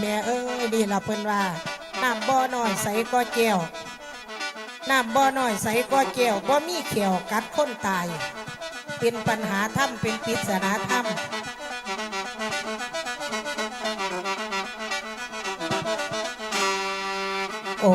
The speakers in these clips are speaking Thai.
แม่เอ้ยดีละเพิ่นว่าน้ำบ่อน้อยใสก็แก้วน้ำบ่อน้อยใสก็แก้วบ่มีเขียวกัดคนตาย เป็นปัญหาถ้ำเป็นปริศนาถ้ำโอ้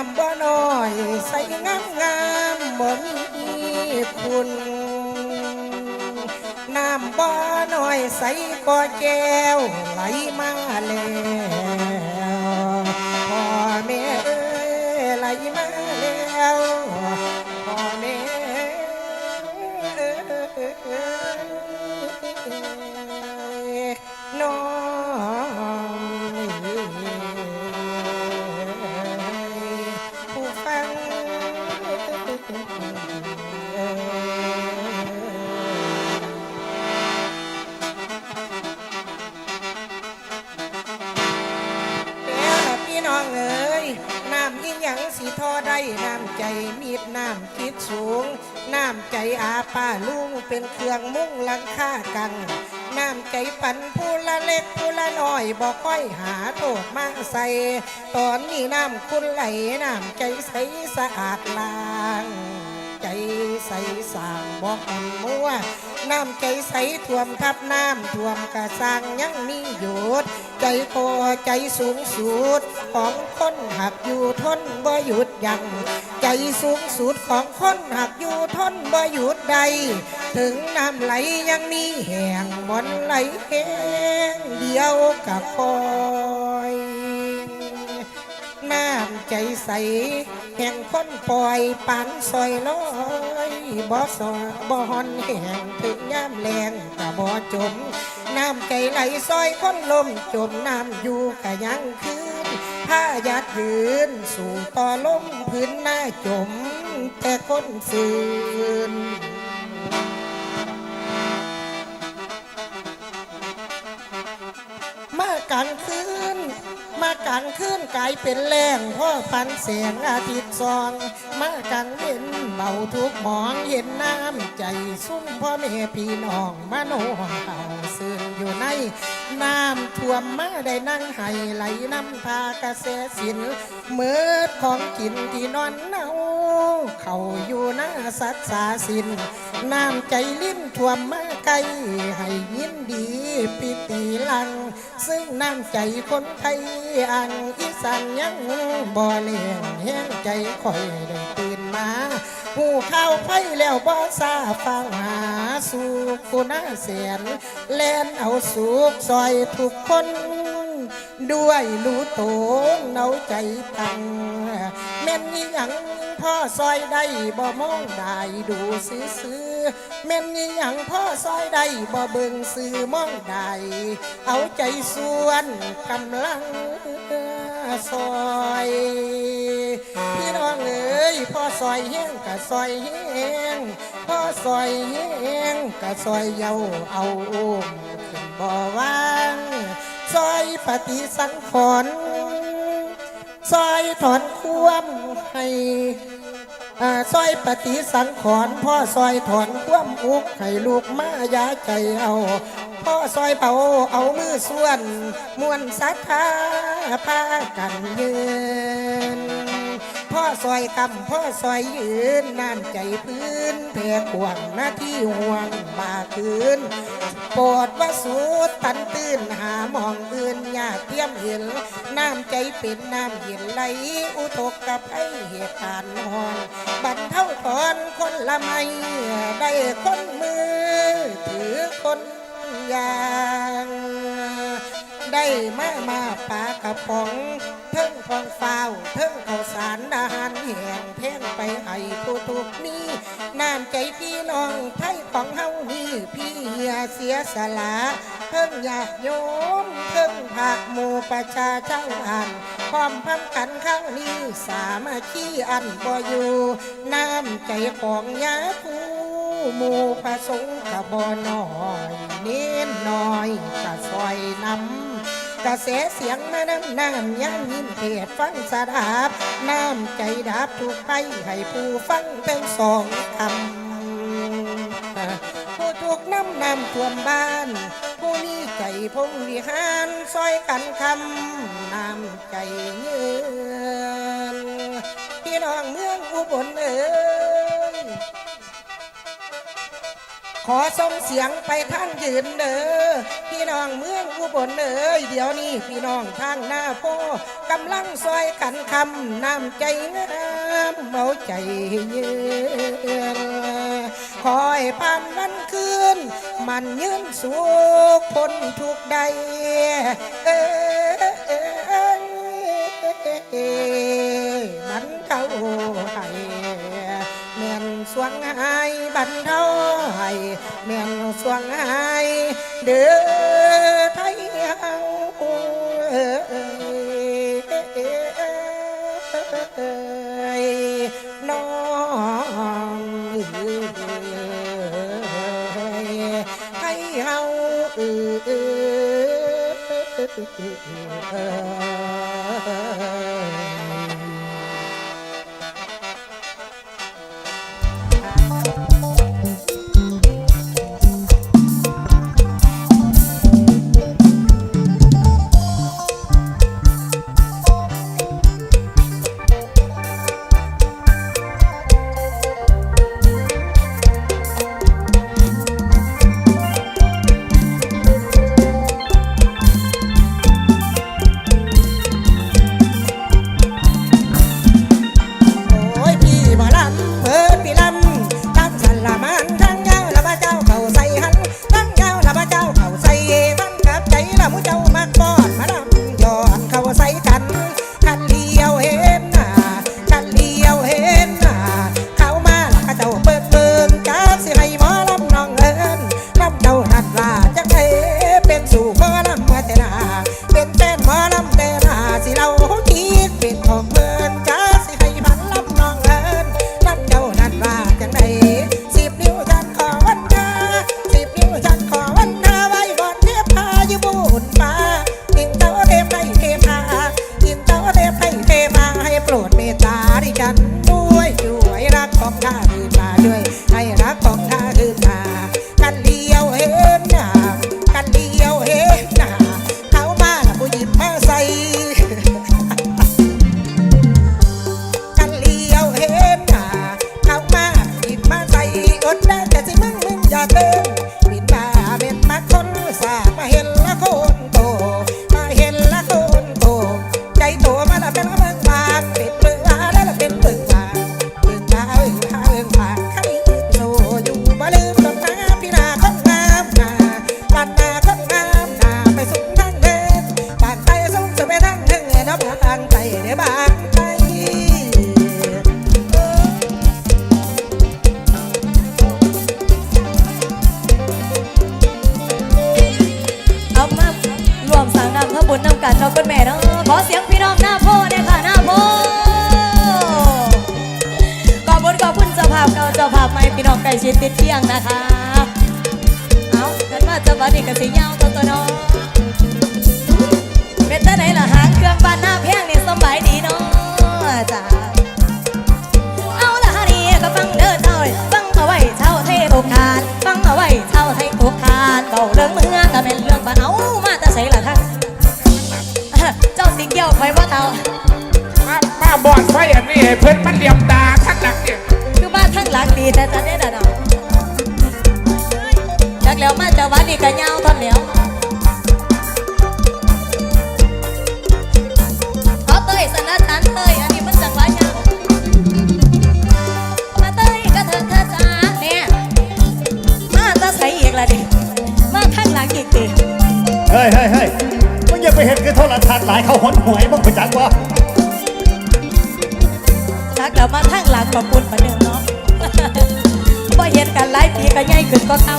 ามบ่น้อย ใส่งามงามบ่มีคุณน้ำบ่อน้อยใส่ก่อแก้วไหลมาแล้ว หยังสีทอได้น้ำใจมีดน้ำคิดสูง น้ำใจอาป้าลุงเป็นเครื่องมุ่งลังค่ากัน น้ำใจปันผู้ละเล็กผู้ละน้อยบอกค่อยหาโทษมาใส่ ตอนนี้น้ำคุณไหลน้ำใจใสสะอาดลางใจใสสางบอกอันมัวน้ำใจใสท่วมทับน้ำท่วมกระสังยังมีหยุด ใจโคใจสูงสุดของคนหักอยู่ทนบ่หยุดยังใจสูงสุดของคนหักอยู่ทนบ่หยุดใด ถึงน้ำไหลยังมีแห่งบนไหลแห้งเดียวกับคอยน้ำใจใส แห่งคนปล่อยปันซอยลอยบ่สอบ่อนแห่งถึงย่ำแรงกะบ่จม น้ำใจไหลซอยคนลมจมน้ำอยู่กะยังคืนผ้ายัดยืน สู่ต่อลมพื้นหน้าจม แต่คนฝืนมากลางคืนมากลางคืนกลายเป็นแรงพ่อพันเสียงอาทิตย์ซอง มากลางเห็นเบาทุกหมองเห็น น้ำใจซุ่มพ่อแม่พี่น้องมาโนเฮาซึนอยู่ใน น้ำท่วมมาได้นั่งไห้ไหลน้ำพากระแสสินเมืดของกินที่นอนเนาเขาอยู่หน้าสัตสาสิน น้ำใจลิ้นท่วมมาไกลให้ยินดีปิติลัง ซึ่งน้ำใจคนไทยอังอีสานยังบ่เลี้ยงแห้งใจคอยได้ตื่นมา หูข้าวไผ่แล้วบ่ซาฟังหาสู่กุณาเสียนแล่นเอาสุกซอยทุกคน ด้วยรู้โตนเอาใจตังแม่นอีหยังพ่อซอยได้บ่มองได้ดูซื้อซื้อแม่นอีหยังพ่อซอยได้บ่เบิ่งซื้อมองได้เอาใจส่วนกำลัง ซอยพี่น้องเอ้ยพ่อซอยแห้งกะซอยแห้งพ่อซอยแห้งกะซอยเยาเอาอุ้มขึ้นบ่วางซอยปฏิสังขรณ์ซอยถอนความให้ซอยปฏิสังขรณ์พ่อซอยถอนความอุกให้ลูกมายาใจเอา อซอยเผาเอามือส่วนมวนศรัทธาพากันยืน พ่อซอยกำพ่อซอยยืนน้ำใจพื้นแผ่ขวงหน้าที่ห่วงบาคืนโปรดว่าสูดตันตื่นหามองอื่นอยากเทียมเห็นน้ำใจเป็นน้ำเย็นไหลอุทกกับไอเหตุการณ์นอนบรรเทาตอนคนละไม่ได้คนมือถือคน ยาง ได้มามาปลากระป๋องเทิงฟองฟ้าวเทิงข้าวสารอาหารแห้งแพงไปให้ผู้ทุกนี้น้ำใจพี่น้องไทยของเฮานี่พี่เฮียเสียสละเพิ่งอยากโยมเพิ่งผักหมู่ประชาเจ้าอันพร้อมพัมกันข้างนี้สามัคคีอันบ่อยู่น้ำใจของยาคู หมู่พระสงฆ์กะบ่น้อยเน้นน้อยกะซอยนำกระเสเสียงมาน้ำน้ำย่างยินเทศฟังสดาบน้ำใจดับถูกไปให้ผู้ฟังทั้งสองคำผู้ถูกน้ำน้ำท่วมบ้าน ผู้นี้ใจพงวิหารซอยกันคำน้ำใจเงินพี่น้องเมืองอุบลเอ๋ย ขอส่งเสียงไปทางยืนเนอพี่น้องเมืองอุบลเนอเดี๋ยวนี้พี่น้องทางหน้าโพกำลังซอยกันคำน้ำใจงามเมาใจเยือนคอยปานวันคืน มันยืนสุขคนทุกใดเอ้ยมันเข้าให้เมืองสวงหายบันเทา แมือนสวงหายเด้อ เพิ่นมันเหลี่ยมตาทั้งหลังเนี่ยคือมาทั้งหลังดีแต่จะได้ดอกจากแล้วมาจะวันนี้ก็ยาวตอนแล้วเอาเต้ยสนัดนั้เตยอันนี้มันจากวันยาวมาเต้ยก็เถิดเธอจ้าเนี่ยมาตาใสอีกละดิมาข้งหลักดิเฮ้ยเฮ้ยเฮ้ยมึงอย่าไปเห็นคือโทรทัศน์หลายเขาหนหวยมึงไปจักวะ ขอบคุณประเดิมเนาะพอเห็นกันหลายปีก็ใหญ่ขึ้นก็เท่า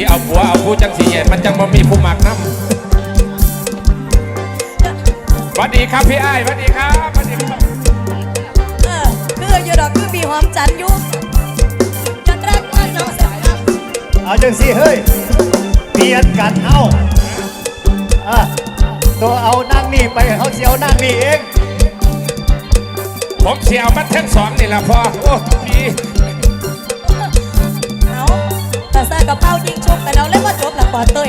สิเอาผัวเอาผู้จังสีแย่มันจังบ่มีผู้หมากน้ำสวัสดีครับพี่ไอ้สวัสดีครับสวัสดีครับเออคืออยู่ดอกคือมีหอมจันยุ่จันแรกว่าน้องสายเอาจังสิเฮ้ยเปลี่ยนกันเอาตัวเอานั่งนี่ไปเขาเสียวนั่งนี่เองผมเสียวมันท่งสองนี่แหละพอโอ้ดี ยิงชกแต่เราเล่นว่าจบหลักปอเต้ย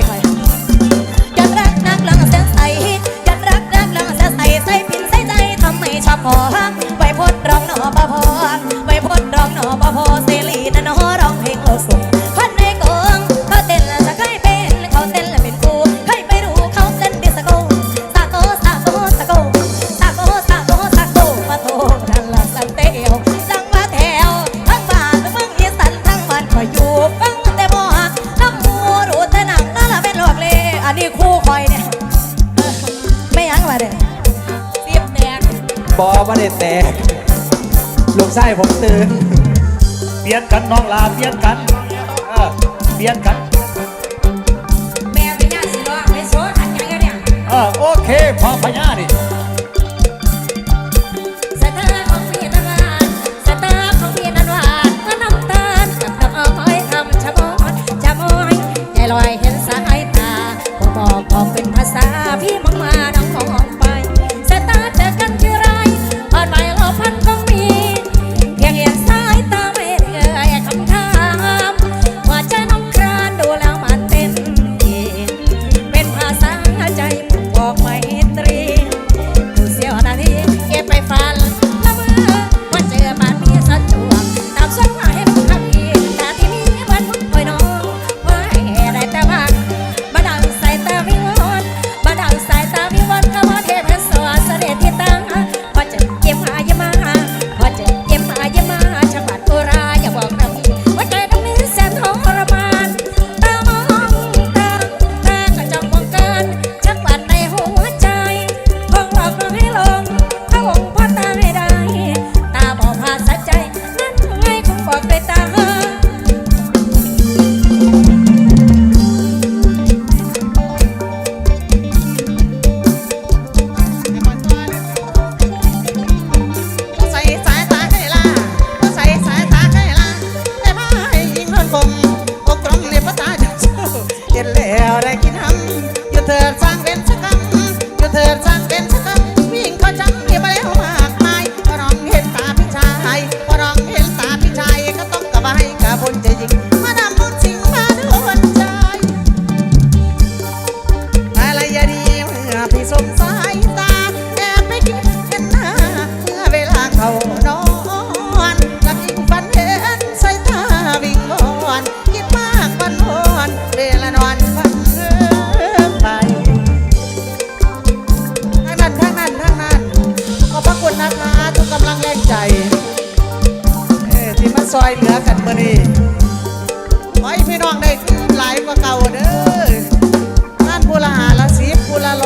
พญาดิ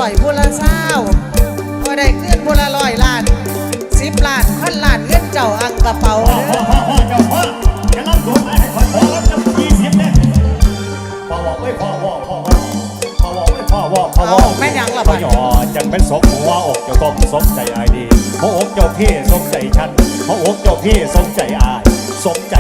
อยพละเศร้าพอได้เงินพูลอยล้านสิบล้านพันล้านเงินเจ้าอังกระเป๋าเด้อเอาแม่ยังล่ะบ่ยอจังเป็นสมหัวอกเจ้าต้มสมใจอายดีเพราอกเจ้าพี่สมใจฉันเพราอกเจ้าพี่สมใจอายสมใจ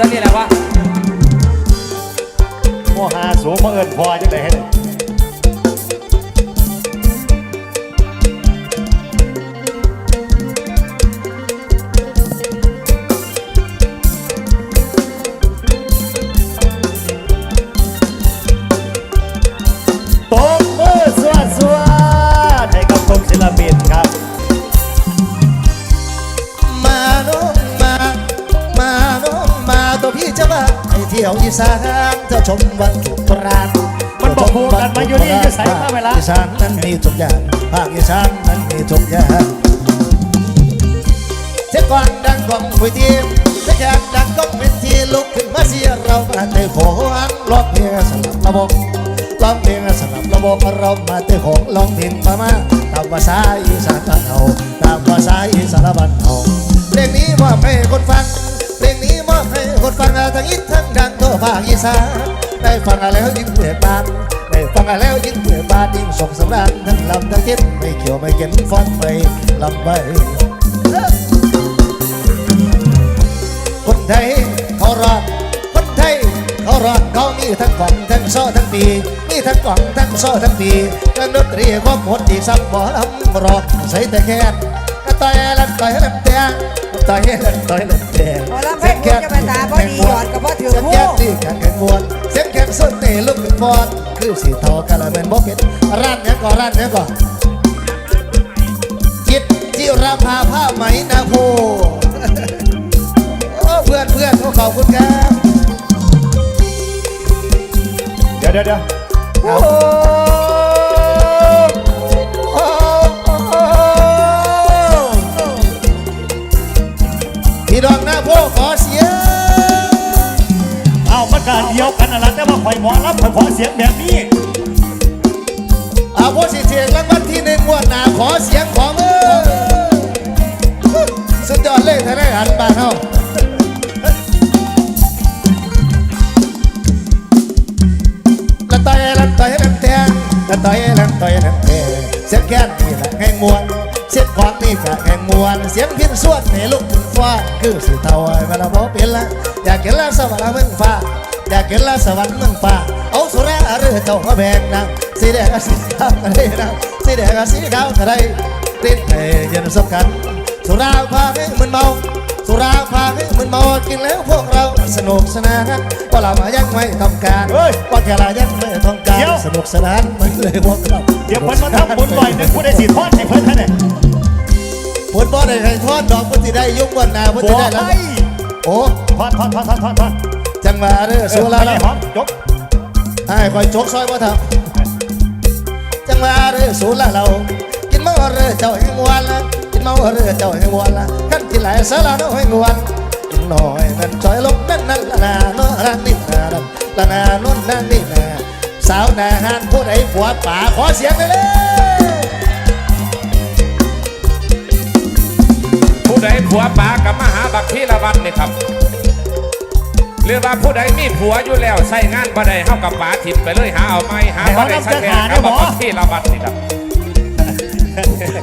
แล้วนี่แหละวะ โมหาสูงมาเอิญพอจังได๋ให้ สานจะชมวันตรานมันบอกคู่กันมาอยู่นี่จะใส่มาเวลาอีสานนั้นมีทุกอย่างภาคอีสานนั้นมีทุกอย่างเจ้าก่อนดังกองคุยทีมเจ้าแขกดังกองเป็นทีลุกขึ้นมาเสียเรามาเตะโขงร้องเพียงสลับระบบร้องเพียงสลับระบบเรามาเตะโขงร้องเพลงพมาตามภาษาอีสานบ้เราตามภาษาอีสานบ้านเอาเพลงนี้ว่าให้คนฟังเพลงนี้ ให้คนฟังทั้งอิททั้งดังทั่วภาคอีสานได้ฟังแล้วยิ่งเบื่อบานได้ฟังแล้วยิ่งเบื่อบานยิ่งส่งสำราญทั้งลำทั้งคิดไม่เขียวไม่เก็นฟ้อนไปลำไปคนไทยเขารอดคนไทยเขารอดเขามีทั้งกล่องทั้งโซ่ทั้งปีมีทั้งกล่องทั้งโซ่ทั้งปีเครื่องดนตรีก็หมดอีกสักบ่ลำรอใส่แต่แค่ก็ต่ลันต่ลันเตียง ต่อยเลันต่อยลันเตียงหมอลำเพลงคุณจะไปตาบ่ดีหยอดก็บ่ถือเสียงแก้ที่แข่งแข่งมวนเสียงแข่งสุดเตะลุกขึ้นฟอนคือสีเทากะละเป็นบ่เป็นร้านเนี้ยก่อนร้านเนี้ยก่อนจิตจิราภาผ้าไหมนาโพโอ้เพื่อนเพื่อนขอบคุณครับเดี๋ยวเดี๋ยวเดี๋ยว โอ้ การเดียวกันอะแต่ว่าข่อยหมอรับข่อยขอเสียงแบบนี้อาโพสิเสียงรางวัลที่หนึ่งงวดหน้าขอเสียงขอมือสุดยอดเลยทางด้านหันบ้านเฮาละต่อยละต่อยละแทงละต่อยละต่อยละแทงเสียงแค้นนี่แหละแห่งมวลเสียงขวางนี่ก็แห่งมวลเสียงพินสวดให้ลุกขึ้นฟ้าคือสิเท่าไอ้มาละบ่เป็นละอยากเห็นละสวรรค์เมืองฟ้า อยากเห็นละสวรรค์เมืองฟ้าเอาสุราหรือเจ้ามาแบกนางสีแดงกับสีขาวก็ได้นางสีแดงกับสีขาวก็ได้ติดให้เย็นสำคัญสุราพาให้มึนเมาสุราพาให้มึนเมากินแล้วพวกเราสนุกสนานว่าเรามายังไม่ต้องการว่าแค่เรายังไม่ต้องการสนุกสนานมันเลยพวกเราเดี๋ยวเพิ่นมาทำบุญลอยหนึ่งผู้ได้สีทอดให้เพิ่นท่านเนี่ยผลบ่ได้ให้ทอดดอกพุทธิได้ยุบวันนาพุทธิบัวได้แล้วไอ้โอ้ทอดทอดทอดทอดทอดทอด จังหวะเด้อสุราแล้แล้ววหอมยกไอ้คอยจกซอยบ่ทำจังหวะเด้อสุราเรากินเมาเรือเจ้าแห่งวันละกินเมาเรือเจ้าแห่งวันละขันกินหลายสาระน้อยงวันกินหน่อยนั่นจอยลงนั่นนั่นละนาโนรันนี่นาดันละนาโนนนั่นนี่นาสาวนาหานผู้ใดผัวป่าขอเสียงเลยเลยผู้ใดผัวปากับมาหาบักที่ละวันนี่ครับห รือว่าผู้ใดมีผัวอยู่แล้วใส่งานบ่ได้เฮากับป๋าทิมไปเลยหาเอาไม้หาบ่ได้สักแก่กับบักที่ละวันนี่ครับ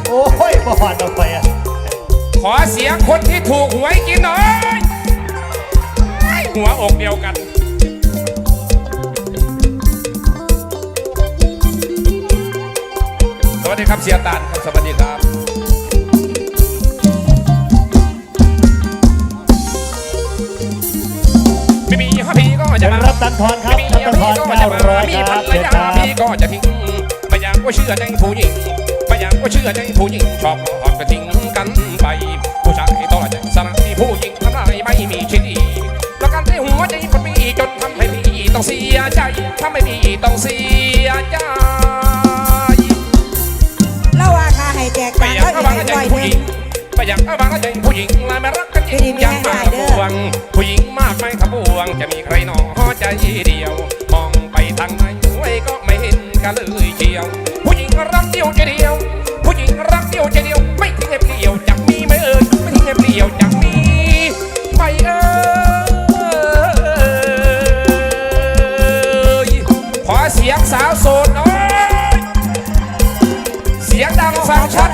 โอ้ยบ่หอดออกไปอะขอเสียงคนที่ถูกหวยกินหน่อยหัวอกเดียวกันสวัสดีครับเสียตานครับสวัสดีครับ ตังทอนครับมีรับตังทอนก็จะมา900มีคภรรับรเชิญยาครับพี่ก็จะทิ้งไม่อยากว่าเชื่อใจผู้หญิงไม่อยากว่าเชื่อใจผู้หญิงชอบหอมก็ทิ้งกันไป ผู้ชายต่อใจสลายผู้หญิงทำไรไม่มีชิ้นดีแล้วกันที่หัวใจคนมีจนทำให้พี่ต้องเสียใจทำให้พี่ต้องเสียใจเล่าว่าคาให้แจกไม่ต่างอยากเขาเอาอีบากงให้ใจร้อยหผู้นึ่หงญิงไม่อยากเอาบางใจผู้หญิงลายมารัก กังอย่างมาบวงผู้หญิงมากไม่ขบวง จะมีใครหนอใจเดียว มองไปทางไหนไว้ก็ไม่เห็นกันเลยเชียว ผู้หญิงรักเดียวใจเดียว ผู้หญิงรักเดียวใจเดียว ไม่ทิ้งให้เปลี่ยวจักมีไม่เอ่ยไม่ทิ้งให้เปลี่ยวจักมีไม่เอ่ยขอเสียงสาวโสดหน่อยเสียงดังฟังชัด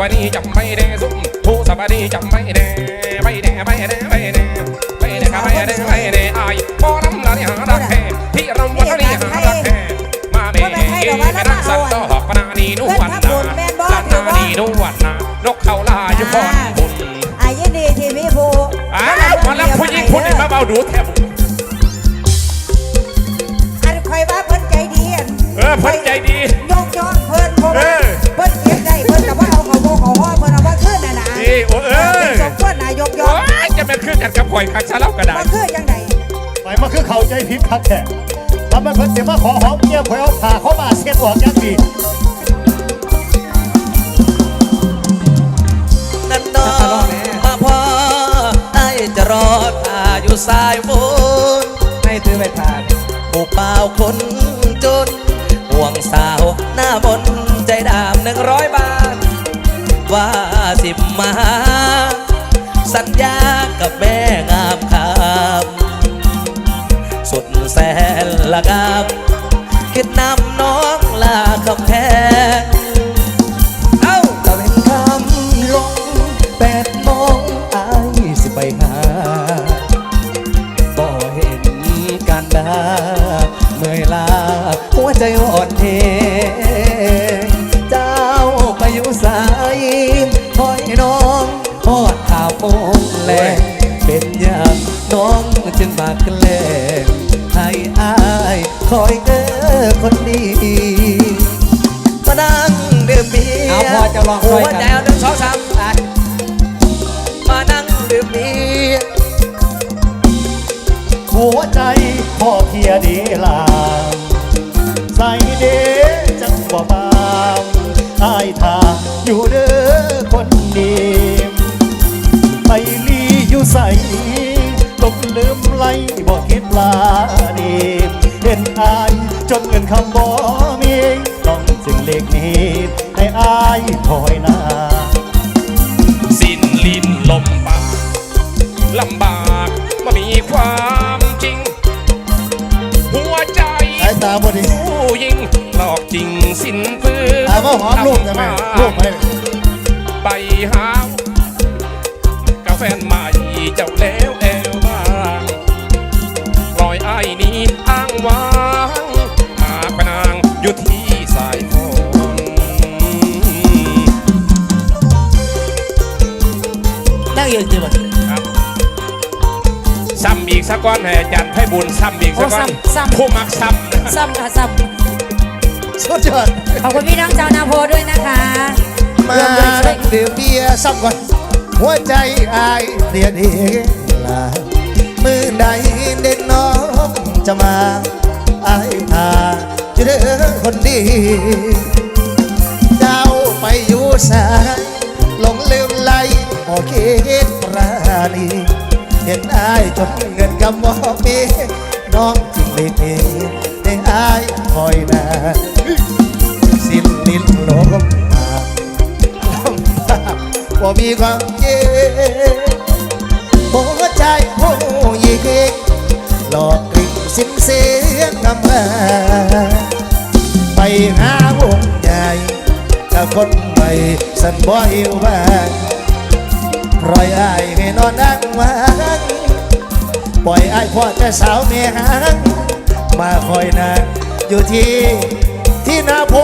ผู้สวัสดีจำไม่ได้ซุ่มผู้สวัสดีจำไม่ได้ไม่ได้ไม่ได้ไม่ได้ไม่ได้ครับไม่ได้ไม่ได้อายพอรำละนี่หารักแท้ที่รำวันนี้หารักแท้มาเมย์เองให้รักสันดอกปนานีนวลนาลานานีนวลนานกเขาลาอยู่ก่อนบุญอายินดีที่มีผู้อ้าวมาแล้วผู้หญิงคนนี้มาเบาดูแทบอันคอยว่าเพิ่นใจดีเออเพิ่นใจดี กันกับข่อยคักซะแล้วก็ได้บ่คือจังไดไปมาคือเข้าใจผิดคักแท้ทำมันเพิ่นสิมาขอหอมเมียข่อยเอาผ้าเข้ามาเช็ดออกอย่างดีนั่นน้องมาพอไอ้จะรอท่าอยู่สายฝนให้ถือไปทานผู้เปล่าคนจนห่วงสาวหน้ามนใจดามหนึ่งร้อยบาทว่าสิบมา สัญญากับแม่งามคำสุดแสนละกามคิดนำน้องลาคำแพงเอ้าตะเวนคำลงแปดโมงอายสิไปหาบ่เห็นการดาเมื่อยลาหัวใจอ่อน จึงมาแกล้งให้อายคอยเก้อคนดีมานั่งดื่มเบียร์เอาพอจะลองหัช่ววยกันใจเอาหนึ่งสองสามไปมานั่งดื่มเบียร์หัวใจพ่อเพียดีลามใส่เดจังบ่บามอายทาอยู่เด้อ บ่คิดลาดีเห็นอายจนเงินคำบ่มีต้องจึงเลขนี้ให้อายคอยหนาสิ้นลิ้นลมปากลำบากมามีความจริง หัวใจสายตาพอดีผู้ยิงหลอกจริงสิ้นเพื่อถามว่าหอมลูกได้ไหมลูกไหมไปหาวกาแฟนใหม่เจ้าแล้วแอวบางปล่ อยไอ้ายนี้อ้างว้างหากนางอยู่ที่สายฝนนั่งอยู่จีบครับซ้ำอีกสักก้อนให้อาจันให้บุญซ้ำอีกสักก้อนโอ้ซ้ำซ้ำผู้มักซ้ำนะซ้ำค่ะซ้สุดยอดำขอบคุณพี่น้องชาวนาโพด้วยนะคะมาดื่มเบียร์ซ้ำก่อนหัวใจอายเดียดีลามือใดเด็กน้อง จะมาไอายพาจะเด้อคนดี เจ้าไปอยู่สายหลงลืมไหลโอเคปราณีเห็นอายจนเงินกำบอกมีน้องจึงเลยเองให้อายคอยนาสิ้นลิ้นลกมาลำบากว่มีความเย็นหัวใจผู้หญิงหลอก สิ้นเสียงกำมาไปหาวงใหญ่กับคนใหม่สันบ่หิวบ้างปล่อยอายให้นอนนั่งวางปล่อยอายพ่อแต่สาวเมียหางมาคอยนางอยู่ที่ที่นาโพ